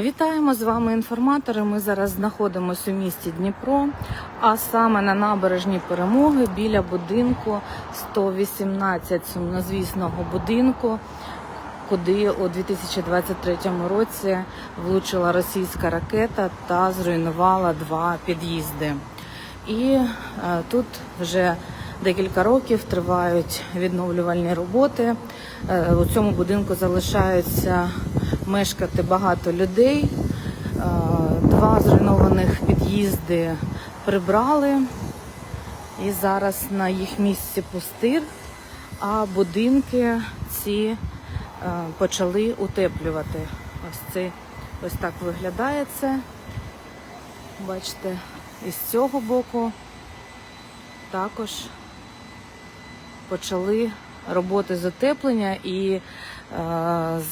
Вітаємо з вами інформатори. Ми зараз знаходимося у місті Дніпро, а саме на набережній перемоги біля будинку 118 сумнозвісного будинку, куди у 2023 році влучила російська ракета та зруйнувала два під'їзди. І е, тут вже декілька років тривають відновлювальні роботи. Е, у цьому будинку залишаються мешкати багато людей. Е, два зруйнованих під'їзди прибрали, і зараз на їх місці пустир, а будинки ці е, почали утеплювати. Ось це ось так виглядає це. Бачите, із цього боку також почали роботи з утеплення, і е,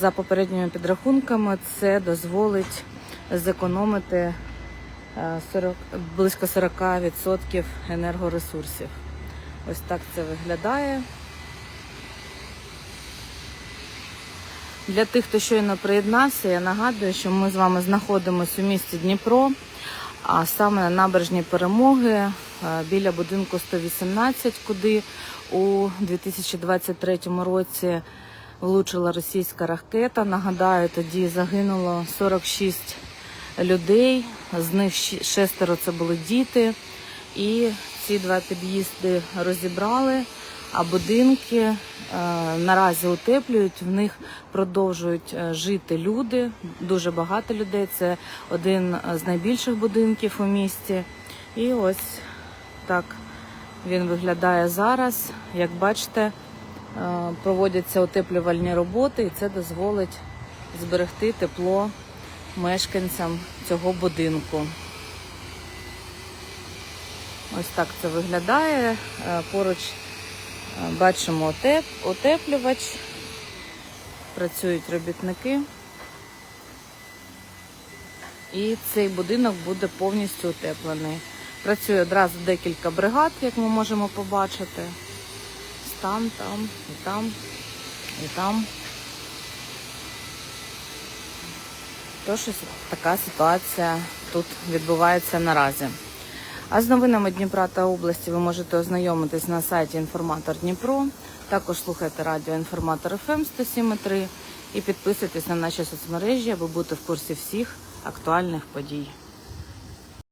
за попередніми підрахунками це дозволить зекономити е, 40, близько 40% енергоресурсів. Ось так це виглядає. Для тих, хто щойно приєднався, я нагадую, що ми з вами знаходимося у місті Дніпро, а саме на набережній перемоги е, біля будинку 118, куди у 2023 році влучила російська ракета. Нагадаю, тоді загинуло 46 людей, з них шестеро це були діти. І ці два під'їзди розібрали, а будинки е, наразі утеплюють. В них продовжують е, жити люди, дуже багато людей. Це один з найбільших будинків у місті. І ось так він виглядає зараз. Як бачите, е, проводяться утеплювальні роботи, і це дозволить зберегти тепло мешканцям цього будинку. Ось так це виглядає. Е, Поруч е, бачимо утеплювач, працюють робітники. І цей будинок буде повністю утеплений. Працює одразу декілька бригад, як ми можемо побачити. Там, там, і там, і там. Тож така ситуація тут відбувається наразі. А з новинами Дніпра та області ви можете ознайомитись на сайті Інформатор Дніпро. Також слухайте радіо Інформатор ФМ 107.3 і підписуйтесь на наші соцмережі, аби бути в курсі всіх актуальних подій.